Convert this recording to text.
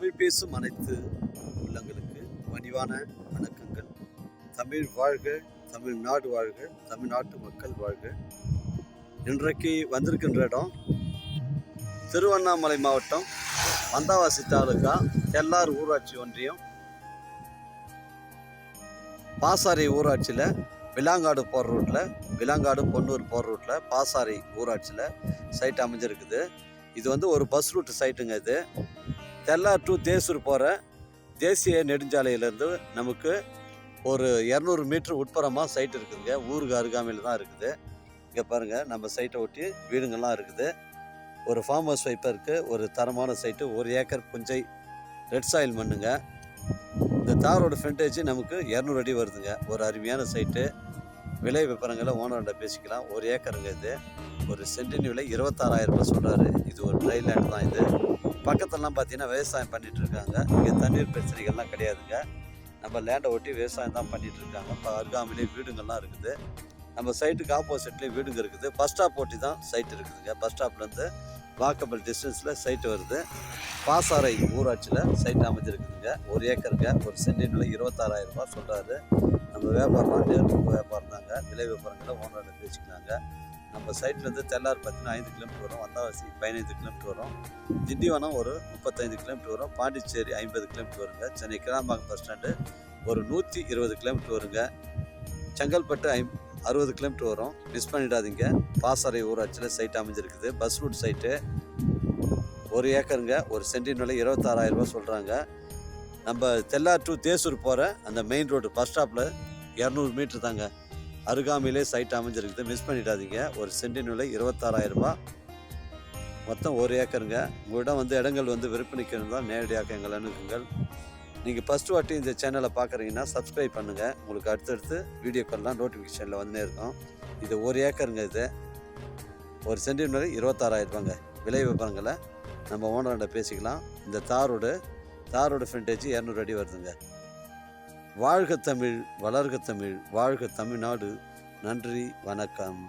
தமிழ் பேசும் அனைத்து உள்ளங்களுக்கு பணிவான வணக்கங்கள். தமிழ் வாழ்க தமிழ்நாடு வாழ்க தமிழ்நாட்டு மக்கள் வாழ்க. இன்றைக்கு வந்திருக்கின்ற இடம் திருவண்ணாமலை மாவட்டம் வந்தாவாசி தாலுகா தெல்லார் ஊராட்சி ஒன்றியம். பாசாரி ஊராட்சியில் விலாங்காடு போகிற ரூட்டில் விலாங்காடு பொன்னூர் போகிற ரூட்டில் பாசாரி ஊராட்சியில் சைட் அமைஞ்சிருக்குது. இது வந்து ஒரு பஸ் ரூட் சைட்டுங்க இது. தெல்லார் டு தேசூர் போகிற தேசிய நெடுஞ்சாலையிலேருந்து நமக்கு ஒரு இரநூறு மீட்ரு உட்புறமாக சைட் இருக்குதுங்க. ஊருக்கு அருகாமையில் தான் இருக்குது. இங்கே பாருங்கள் நம்ம சைட்டை ஒட்டி வீடுங்கள்லாம் இருக்குது. ஒரு ஃபார்ம் ஹவுஸ் வைப்பருக்கு ஒரு தரமான சைட்டு ஒரு ஏக்கர் புஞ்சை ரெட் சாயில் மண்ணுங்க. இந்த தாரோட ஃப்ரண்டேஜ் நமக்கு இரநூறு அடி வருதுங்க. ஒரு அருமையான சைட்டு விலை விவரங்களை ஓனர்கிட்ட பேசிக்கலாம். ஒரு ஏக்கருங்க இது. ஒரு சென்டின் விலை இருபத்தாறாயிரம் ரூபாய் சொல்கிறாரு இது ஒரு ட்ரை லேண்ட் தான் இது. பக்கத்துலலாம் பார்த்தீங்கன்னா விவசாயம் பண்ணிட்டு இருக்காங்க இங்கே தண்ணீர் பிரச்சனைகள்லாம் கிடையாதுங்க. நம்ம லேண்டை ஒட்டி விவசாயம் தான் பண்ணிட்டு இருக்காங்க இப்போ அருகாமையிலே வீடுங்கள்லாம் இருக்குது. நம்ம சைட்டுக்கு ஆப்போசிட்லேயும் வீடுங்க இருக்குது. பஸ் ஸ்டாப் ஒட்டி தான் சைட் இருக்குதுங்க. பஸ் ஸ்டாப்லேருந்து வாக்கபிள் டிஸ்டன்ஸில் சைட்டு வருது. பாசாரை ஊராட்சியில் சைட் அமைஞ்சிருக்குதுங்க. ஒரு ஏக்கருங்க. ஒரு சென்டினில் விலை இருபத்தாறாயிரம் சொல்கிறாரு நம்ம வியாபாரம்லாம் நேருக்கு வியாபாரம் தாங்க. விலை வியாபாரங்களை ஓனர்கிட்ட பேசிக்கலாங்க. நம்ம சைட்லேருந்து தெல்லார் பார்த்தீங்கன்னா ஐந்து கிலோமீட்டர் வரும். வந்தாவாசி பதினைந்து கிலோமீட்டர் வரும். திண்டிவனம் ஒரு முப்பத்தைந்து கிலோமீட்டர் வரும். பாண்டிச்சேரி ஐம்பது கிலோமீட்டர் வருங்க. சென்னை கிளாம்பாக்கம் பஸ் ஸ்டாண்டு ஒரு நூற்றி இருபது கிலோமீட்டர் வருங்க. செங்கல்பட்டு ஐம் அறுபது கிலோமீட்டர் வரும். மிஸ் பண்ணிடாதீங்க. பாசறை ஊராட்சியில் சைட் அமைஞ்சிருக்குது. பஸ் ரூட் சைட்டு ஒரு ஏக்கருங்க. ஒரு சென்டின் விலை இருபத்தாறாயிரம் ரூபா சொல்கிறாங்க நம்ம தெல்லார் டு தேசூர் போகிற அந்த மெயின் ரோடு பஸ் ஸ்டாப்பில் இரநூறு மீட்ரு தாங்க. அருகாமையிலே சைட் அமைஞ்சிருக்குது. மிஸ் பண்ணிடாதீங்க. ஒரு சென்டின் விலை இருபத்தாறாயிரம் மொத்தம் ஒரு ஏக்கருங்க. உங்களிடம் வந்து இடங்கள் வந்து விற்பனைக்கு இருந்தால் நேரடியாக எங்கள் அணுகுங்கள். நீங்கள் ஃபஸ்ட்டு வாட்டி இந்த சேனலை பார்க்குறீங்கன்னா சப்ஸ்கிரைப் பண்ணுங்கள் உங்களுக்கு அடுத்தடுத்து வீடியோக்கள்லாம் நோட்டிஃபிகேஷனில் வந்துனே இருக்கும். இது ஒரு ஏக்கருங்க இது. ஒரு சென்டிமீட்டர் விலை இருபத்தாறாயிரம் ரூபாங்க விலை விவரங்களை நம்ம ஓனர்கிட்ட பேசிக்கலாம். இந்த தாரோடு தாரோட ஃப்ரண்டேஜ் இரநூறு அடி வருதுங்க. வாழ்க தமிழ் வளர்க தமிழ் வாழ்க தமிழ்நாடு. நன்றி வணக்கம்.